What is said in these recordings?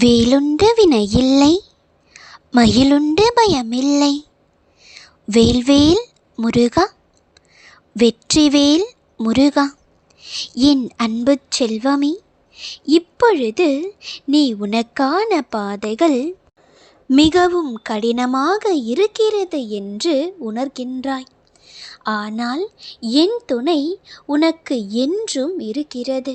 வேலுண்டு வினையில்லை மயிலுண்டு பயமில்லை. வேல்வேல் முருகா வெற்றிவேல் முருகா என் அன்பு செல்வமே இப்பொழுது நீ உனக்கான பாதைகள் மிகவும் கடினமாக இருக்கிறது என்று உணர்கின்றாய். ஆனால் என் துணை உனக்கு என்றும் இருக்கிறது.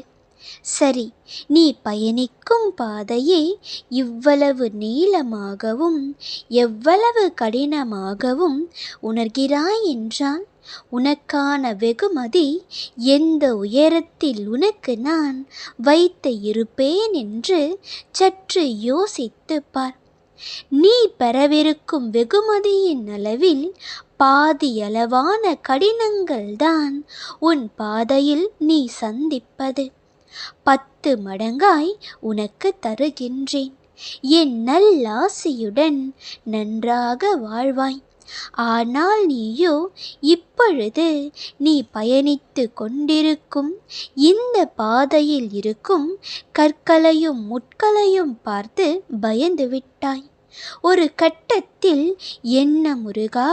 சரி நீ பயணிக்கும் பாதையே இவ்வளவு நீளமாகவும் எவ்வளவு கடினமாகவும் உணர்கிறாய் என்றால் உனக்கான வெகுமதி எந்த உயரத்தில் உனக்கு நான் வைத்து இருப்பேன் என்று சற்று யோசித்து பார். நீ பெறவிருக்கும் வெகுமதியின் அளவில் பாதியளவான கடினங்கள்தான் உன் பாதையில் நீ சந்திப்பது. பத்து மடங்காய் உனக்கு தருகின்றேன். என் நல்லாசியுடன் நன்றாக வாழ்வாய். ஆனால் நீயோ இப்பொழுது நீ பயணித்து கொண்டிருக்கும் இந்த பாதையில் இருக்கும் கற்களையும் முட்களையும் பார்த்து பயந்து விட்டாய் ஒரு கட்டத்தில் என்ன முருகா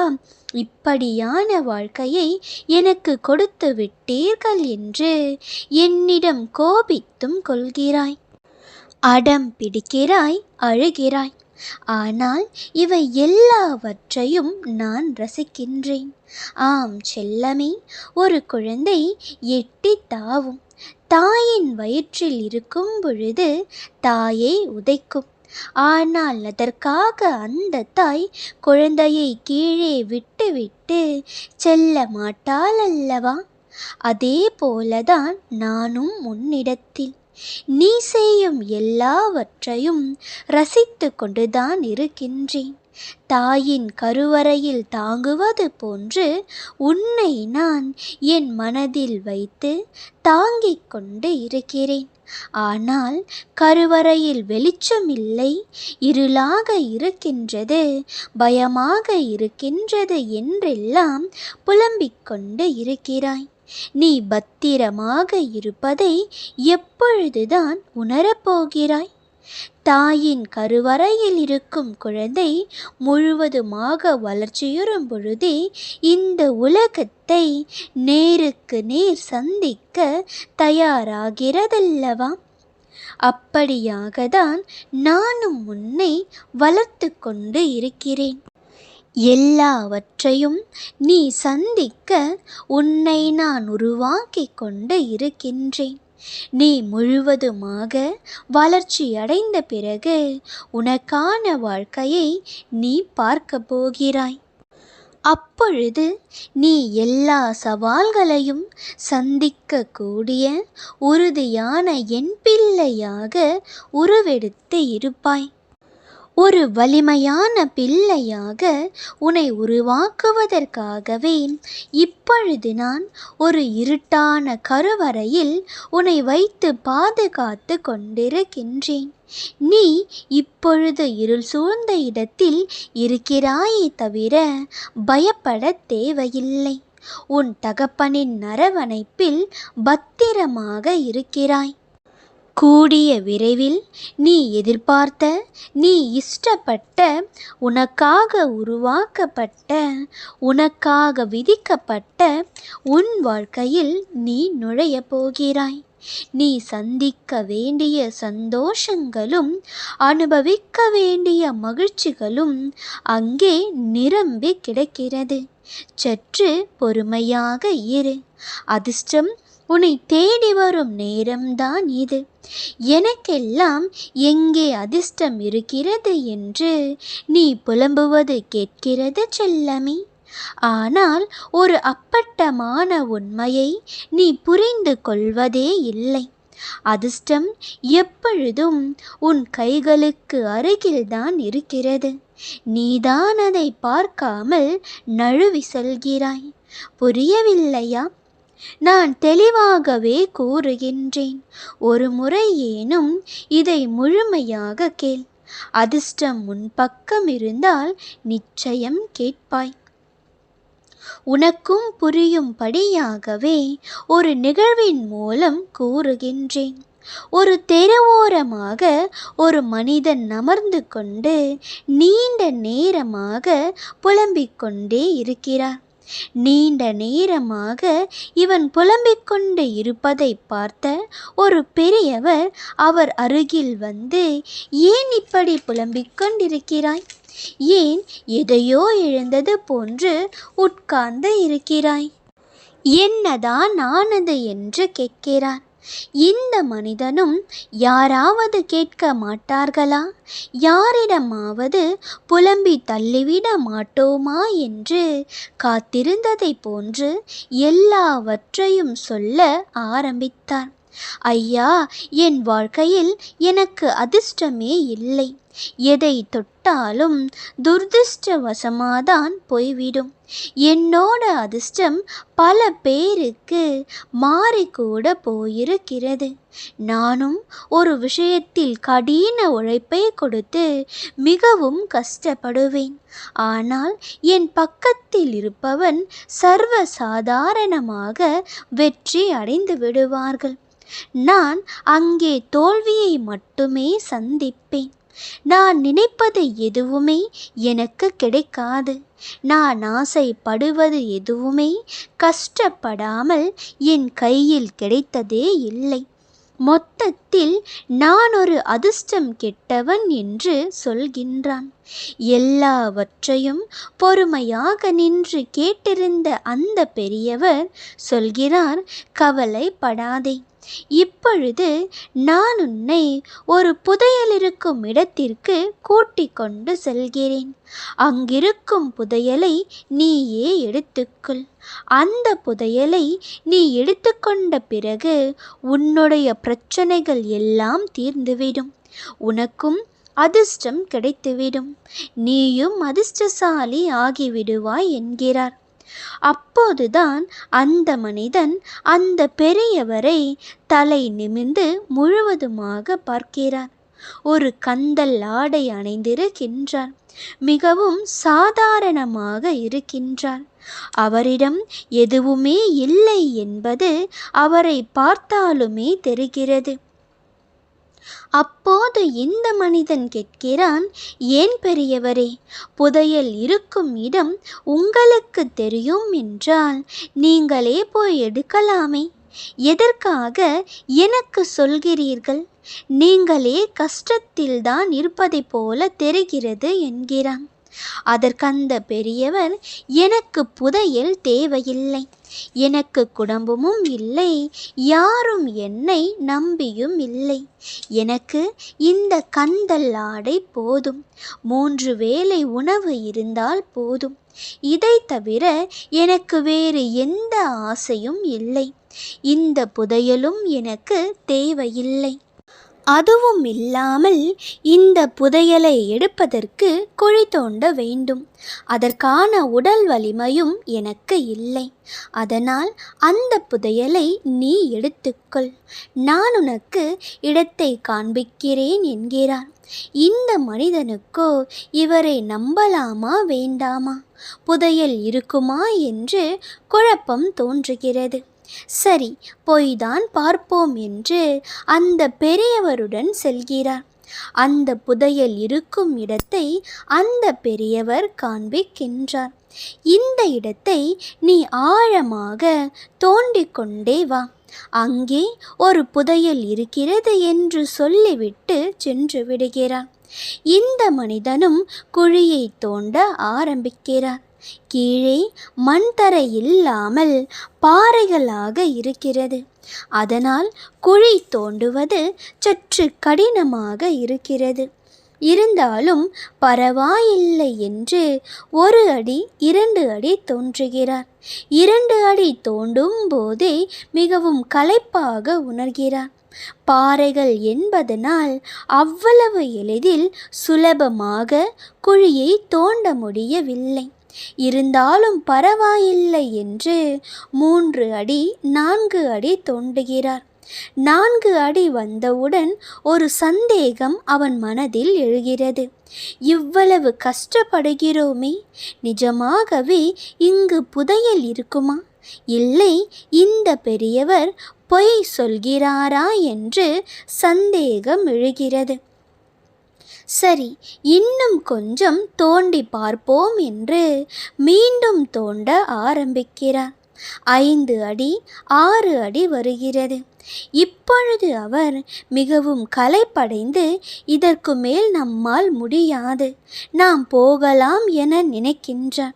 இப்படியான வாழ்க்கையை எனக்கு கொடுத்து விட்டீர்கள் என்று என்னிடம் கோபித்தும் கொள்கிறாய். அடம் பிடிக்கிறாய் அழுகிறாய். ஆனால் இவை எல்லாவற்றையும் நான் ரசிக்கின்றேன். ஆம் செல்லமே ஒரு குழந்தை எட்டி தாவும். தாயின் வயிற்றில் இருக்கும் பொழுது தாயை உதைக்கும். ஆனால் அதற்காக அந்த தாய் குழந்தையை கீழே விட்டுவிட்டு செல்ல மாட்டாள் அல்லவா? அதே போலதான் நானும் உன்னிடத்தில். நீ செய்யும் எல்லாவற்றையும் ரசித்து கொண்டுதான் இருக்கின்றேன். தாயின் கருவறையில் தாங்குவது போன்று உன்னை நான் என் மனதில் வைத்து தாங்கிக் கொண்டு இருக்கிறேன். ஆனால் கருவறையில் வெளிச்சம் இல்லை இருளாக இருக்கின்றது பயமாக இருக்கின்றது என்றெல்லாம் புலம்பிக் கொண்டு இருக்கிறாய். நீ பத்திரமாக இருப்பதை எப்பொழுதுதான் உணரப்போகிறாய். தாயின் கருவறையில் இருக்கும் குழந்தை முழுவதுமாக வளர்ச்சியுறும் பொழுதே இந்த உலகத்தை நேருக்கு நேர் சந்திக்க தயாராகிறதல்லவா? அப்படியாக தான் நானும் உன்னை வளர்த்து கொண்டு இருக்கிறேன். எல்லாவற்றையும் நீ சந்திக்க உன்னை நான் உருவாக்கி கொண்டு இருக்கின்றேன். நீ முழுவதுமாக வளர்ச்சியடைந்த பிறகு உனக்கான வாழ்க்கையை நீ பார்க்க போகிறாய். அப்பொழுது நீ எல்லா சவால்களையும் சந்திக்கக்கூடிய உறுதியான என் பிள்ளையாக உருவெடுத்து இருப்பாய். ஒரு வலிமையான பிள்ளையாக உன்னை உருவாக்குவதற்காகவே இப்பொழுது நான் ஒரு இருட்டான கருவறையில் உன்னை வைத்து பாதுகாத்து கொண்டிருக்கின்றேன். நீ இப்பொழுது இருள் சூழ்ந்த இடத்தில் இருக்கிறாயே தவிர பயப்பட தேவையில்லை. உன் தகப்பனின் நரவணைப்பில் பத்திரமாக இருக்கிறாய். கூடிய விரைவில் நீ எதிர்பார்த்த நீ இஷ்டப்பட்ட உனக்காக உருவாக்கப்பட்ட உனக்காக விதிக்கப்பட்ட உன் வாழ்க்கையில் நீ நுழையப் போகிறாய். நீ சந்திக்க வேண்டிய சந்தோஷங்களும் அனுபவிக்க வேண்டிய மகிழ்ச்சிகளும் அங்கே நிரம்பி கிடக்கிறது. சற்று பொறுமையாக இரு. அதிர்ஷ்டம் உன்னை தேடி வரும் நேரம்தான் இது. எனக்கெல்லாம் எங்கே அதிர்ஷ்டம் இருக்கிறது என்று நீ புலம்புவது கேட்கிறது செல்லமே. ஆனால் ஒரு அப்பட்டமான உண்மையை நீ புரிந்து கொள்வதே இல்லை. அதிர்ஷ்டம் எப்பொழுதும் உன் கைகளுக்கு அருகில்தான் இருக்கிறது. நீதான் அதை பார்க்காமல் நழுவி செல்கிறாய். புரியவில்லையா? நான் தெளிவாகவே கூறுகின்றேன். ஒரு முறை ஏனும் இதை முழுமையாக கேள். அதிர்ஷ்டம் உன் பக்கம் இருந்தால் நிச்சயம் கேட்பாய். உனக்கும் புரியும்படியாகவே ஒரு நிகழ்வின் மூலம் கூறுகின்றேன். ஒரு தெருவோரமாக ஒரு மனிதன் அமர்ந்து கொண்டு நீண்ட நேரமாக புலம்பிக் கொண்டே இருக்கிறார். நீண்ட நேரமாக இவன் புலம்பிக் கொண்டு இருப்பதை பார்த்த ஒரு பெரியவர் அவர் அருகில் வந்து ஏன் இப்படி புலம்பிக் கொண்டிருக்கிறாய்? ஏன் எதையோ இழந்தது போன்று உட்கார்ந்து இருக்கிறாய்? என்னதான் ஆனது என்று கேட்கிறார். இந்த மனிதனும் யாராவது கேட்க மாட்டார்களா? யாரிடமாவது புலம்பி தள்ளிவிட மாட்டோமா என்று காத்திருந்ததைப் போன்று எல்லாவற்றையும் சொல்ல ஆரம்பித்தார். ஐயா என் வாழ்க்கையில் எனக்கு அதிர்ஷ்டமே இல்லை. எதை தொட்டாலும் துர்திருஷ்டவசமாதான் போய்விடும். என்னோட அதிர்ஷ்டம் பல பேருக்கு மாறிக்கூட போயிருக்கிறது. நானும் ஒரு விஷயத்தில் கடின உழைப்பை கொடுத்து மிகவும் கஷ்டப்படுவேன். ஆனால் என் பக்கத்தில் இருப்பவன் சர்வ சாதாரணமாக வெற்றி அடைந்து விடுவார்கள். நான் அங்கே தோல்வியை மட்டுமே சந்திப்பேன். நான் நினைப்பது எதுவுமே எனக்கு கிடைக்காது. நான் ஆசைப்படுவது எதுவுமே கஷ்டப்படாமல் என் கையில் கிடைத்ததே இல்லை. மொத்தத்தில் நான் ஒரு அதிர்ஷ்டம் கெட்டவன் என்று சொல்கின்றான். எல்லாவற்றையும் பொறுமையாக நின்று கேட்டிருந்த அந்த பெரியவர் சொல்கிறார் கவலைப்படாதே. இப்பொழுது நான் உன்னை ஒரு புதையல் இருக்கும் இடத்திற்கு கூட்டிக் கொண்டு செல்கிறேன். அங்கிருக்கும் புதையலை நீயே எடுத்துக்கொள். அந்த புதையலை நீ எடுத்துக்கொண்ட பிறகு உன்னுடைய பிரச்சனைகள் எல்லாம் தீர்ந்துவிடும். உனக்கும் அதிர்ஷ்டம் கிடைத்துவிடும். நீயும் அதிர்ஷ்டசாலி ஆகிவிடுவாய் என்கிறார். அப்போதுதான் அந்த மனிதன் அந்த பெரியவரை தலை நிமிர்ந்து முழுவதுமாக பார்க்கிறார் ஒரு கந்தல் ஆடை அணிந்திருக்கின்றார் மிகவும் சாதாரணமாக இருக்கின்றார் அவரிடம் எதுவுமே இல்லை என்பது அவரை பார்த்தாலுமே தெரிகிறது. அப்போது இந்த மனிதன் கேட்கிறான் ஏன் பெரியவரே புதையல் இருக்கும் இடம் உங்களுக்கு தெரியும் என்றால் நீங்களே போய் எடுக்கலாமே. எதற்காக எனக்கு சொல்கிறீர்கள்? நீங்களே கஷ்டத்தில்தான் இருப்பதைப் போல தெரிகிறது என்கிறான். அதற்கந்த பெரியவர் எனக்கு புதையல் தேவையில்லை. எனக்கு குடும்பமும் இல்லை யாரும் என்னை நம்பியும் இல்லை. எனக்கு இந்த கந்தல் ஆடை போதும். மூன்று வேளை உணவு இருந்தால் போதும். இதை தவிர எனக்கு வேறு எந்த ஆசையும் இல்லை. இந்த புதையலும் எனக்கு தேவையில்லை. அதுவும் இல்லாமல் இந்த புதையலை எடுப்பதற்கு குழி தோண்ட வேண்டும். அதற்கான உடல் வலிமையும் எனக்கு இல்லை. அதனால் அந்த புதையலை நீ எடுத்துக்கொள். நான் உனக்கு இடத்தை காண்பிக்கிறேன் என்கிறார் இந்த மனிதனுக்கோ இவரை நம்பலாமா வேண்டாமா? புதையல் இருக்குமா என்று குழப்பம் தோன்றுகிறது. சரி போய்தான் பார்ப்போம் என்று அந்த பெரியவருடன் செல்கிறார். அந்த புதையல் இருக்கும் இடத்தை அந்த பெரியவர் காண்பிக்கின்றார். இந்த இடத்தை நீ ஆழமாக தோண்டிக்கொண்டே வா. அங்கே ஒரு புதையல் இருக்கிறது என்று சொல்லிவிட்டு சென்று விடுகிறார். இந்த மனிதனும் குழியை தோண்ட ஆரம்பிக்கிறார். கீழே மண் தரை இல்லாமல் பாறைகளாக இருக்கிறது. அதனால் குழி தோண்டுவது சற்று கடினமாக இருக்கிறது. இருந்தாலும் பரவாயில்லை என்று ஒரு அடி இரண்டு அடி தோன்றுகிறார். இரண்டு அடி தோண்டும் போதே மிகவும் களைப்பாக உணர்கிறார். பாறைகள் என்பதனால் அவ்வளவு எளிதில் சுலபமாக குழியை தோண்ட முடியவில்லை. இருந்தாலும் பரவாயில்லை என்று மூன்று அடி நான்கு அடி தோண்டுகிறார். நான்கு அடி வந்தவுடன் ஒரு சந்தேகம் அவன் மனதில் எழுகிறது. இவ்வளவு கஷ்டப்படுகிறோமே நிஜமாகவே இங்கு புதையல் இருக்குமா? இல்லை இந்த பெரியவர் பொய் சொல்கிறாரா என்று சந்தேகம் எழுகிறது. சரி இன்னும் கொஞ்சம் தோண்டி பார்ப்போம் என்று மீண்டும் தோண்ட ஆரம்பிக்கிறார். ஐந்து அடி ஆறு அடி வருகிறது. இப்பொழுது அவர் மிகவும் களைப்படைந்து இதற்கு மேல் நம்மால் முடியாது நாம் போகலாம் என நினைக்கின்றார்.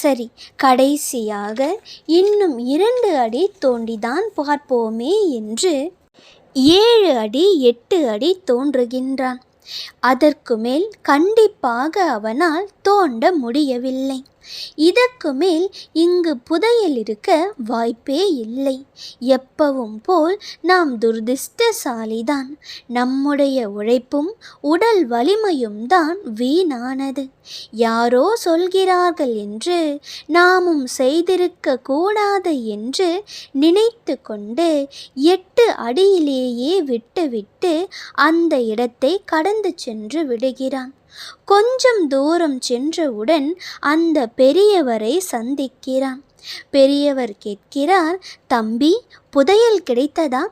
சரி கடைசியாக இன்னும் இரண்டு அடி தோண்டிதான் பார்ப்போமே என்று ஏழு அடி எட்டு அடி தோன்றுகின்றான். அதற்கு மேல் கண்டிப்பாக அவனால் தோண்ட முடியவில்லை. இதற்கு மேல் இங்கு புதையல் இருக்க வாய்ப்பே இல்லை. எப்பவும் போல் நாம் துர்திஷ்டசாலிதான். நம்முடைய உழைப்பும் உடல் வலிமையும் தான் வீணானது. யாரோ சொல்கிறார்கள் என்று நாமும் செய்திருக்க கூடாது என்று நினைத்து கொண்டு எட்டு அடியிலேயே விட்டுவிட்டு அந்த இடத்தை கடந்து சென்று விடுகிறான். கொஞ்சம் தூரம் சென்றவுடன் அந்த பெரியவரை சந்திக்கிறான். பெரியவர் கேட்கிறார் தம்பி புதையல் கிடைத்ததா?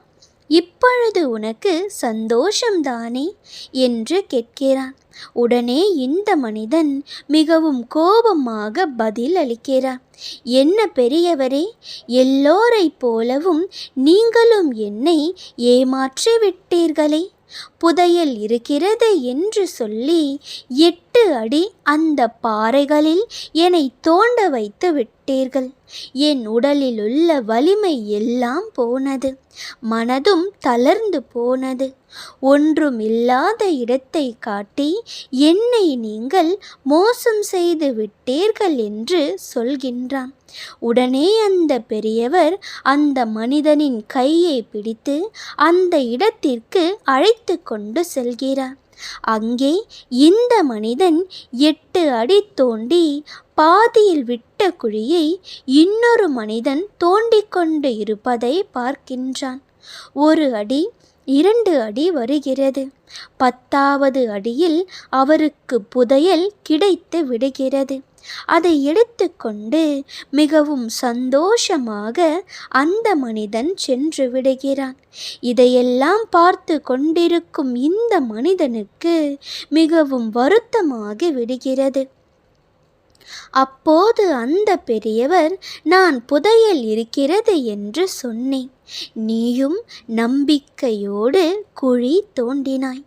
இப்பொழுது உனக்கு சந்தோஷம்தானே? என்று கேட்கிறான். உடனே இந்த மனிதன் மிகவும் கோபமாக பதில் அளிக்கிறார். என்ன பெரியவரே எல்லோரைப் போலவும் நீங்களும் என்னை ஏமாற்றி விட்டீர்களே புதையல் இருக்கிறது என்று சொல்லி எட்டு அடி அந்த பாறைகளில் என்னை தோண்ட வைத்து விட்டீர்கள். என் உடலில் உள்ள வலிமை எல்லாம் போனது. மனதும் தளர்ந்து போனது. ஒன்றும் இல்லாத இடத்தை காட்டி என்னை நீங்கள் மோசம் செய்து விட்டீர்கள் என்று சொல்கின்றான். உடனே அந்த பெரியவர் அந்த மனிதனின் கையை பிடித்து அந்த இடத்திற்கு அழைத்து கொண்டு செல்கிறார். அங்கே இந்த மனிதன் எட்டு அடி தோண்டி பாதியில் விட்ட குழியை இன்னொரு மனிதன் தோண்டிக் கொண்டு இருப்பதை பார்க்கின்றான். ஒரு அடி இரண்டு அடி வருகிறது. பத்தாவது அடியில் அவருக்கு புதையல் கிடைத்து விடுகிறது. அதை எடுத்துக்கொண்டு மிகவும் சந்தோஷமாக அந்த மனிதன் சென்று விடுகிறான். இதையெல்லாம் பார்த்து கொண்டிருக்கும் இந்த மனிதனுக்கு மிகவும் வருத்தமாகி விடுகிறது. அப்போது அந்த பெரியவர் நான் புதையல் இருக்கிறது என்று சொன்னேன். நீயும் நம்பிக்கையோடு குழி தோண்டினாய்.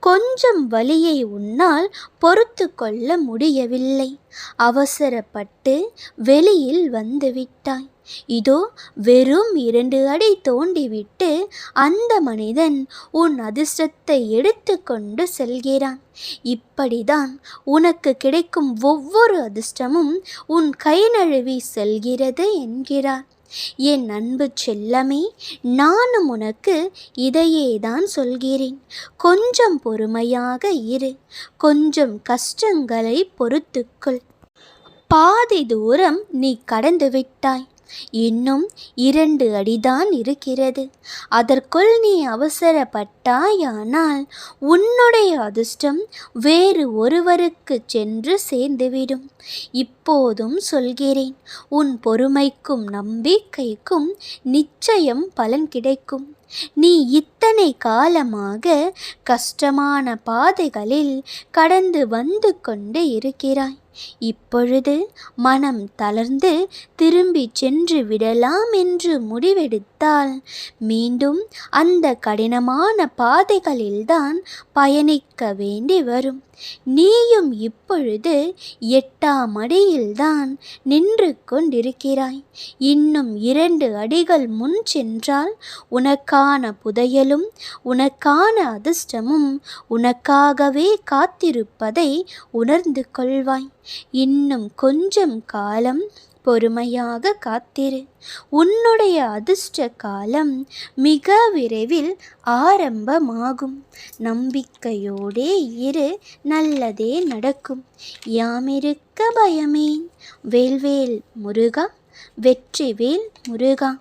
கொஞ்சம் வலியை உன்னால் பொறுத்து கொள்ள முடியவில்லை. அவசரப்பட்டு வெளியில் வந்துவிட்டாய். இதோ வெறும் இரண்டு அடி தோண்டிவிட்டு அந்த மனிதன் உன் அதிர்ஷ்டத்தை எடுத்து கொண்டு செல்கிறான். இப்படிதான் உனக்கு கிடைக்கும் ஒவ்வொரு அதிர்ஷ்டமும் உன் கை நழுவி செல்கிறது என்கிறார். என் அன்பு செல்லமே நானும் உனக்கு இதையே தான் சொல்கிறேன். கொஞ்சம் பொறுமையாக இரு. கொஞ்சம் கஷ்டங்களை பொறுத்துக்கொள். பாதி தூரம் நீ கடந்து விட்டாய். இன்னும் இரண்டு அடிதான் இருக்கிறது. அதற்குள் நீ அவசரப்பட்டாயானால் உன்னுடைய அதிர்ஷ்டம் வேறு ஒருவருக்கு சென்று சேர்ந்துவிடும். இப்போதும் சொல்கிறேன் உன் பொறுமைக்கும் நம்பிக்கைக்கும் நிச்சயம் பலன் கிடைக்கும். நீ இத்தனை காலமாக கஷ்டமான பாதைகளில் கடந்து வந்து கொண்டு இருக்கிறாய். இப்பொழுது மனம் தளர்ந்து திரும்பி சென்று விடலாம் என்று முடிவெடுத்தால் மீண்டும் அந்த கடினமான பாதைகளில்தான் பயணிக்க வேண்டி வரும். நீயும் இப்பொழுது எட்டாம் அடியில்தான் நின்று கொண்டிருக்கிறாய். இன்னும் இரண்டு அடிகள் முன் சென்றால் உனக்கான புதையலும் உனக்கான அதிர்ஷ்டமும் உனக்காகவே காத்திருப்பதை உணர்ந்து கொள்வாய். இன்னும் கொஞ்சம் காலம் பொறுமையாக காத்திரு. உன்னுடைய அதிர்ஷ்ட காலம் மிக விரைவில் ஆரம்பமாகும். நம்பிக்கையோடே இரு நல்லதே நடக்கும். யாமிருக்க பயமேன் வேல்வேல் முருகா வெற்றிவேல் முருகா.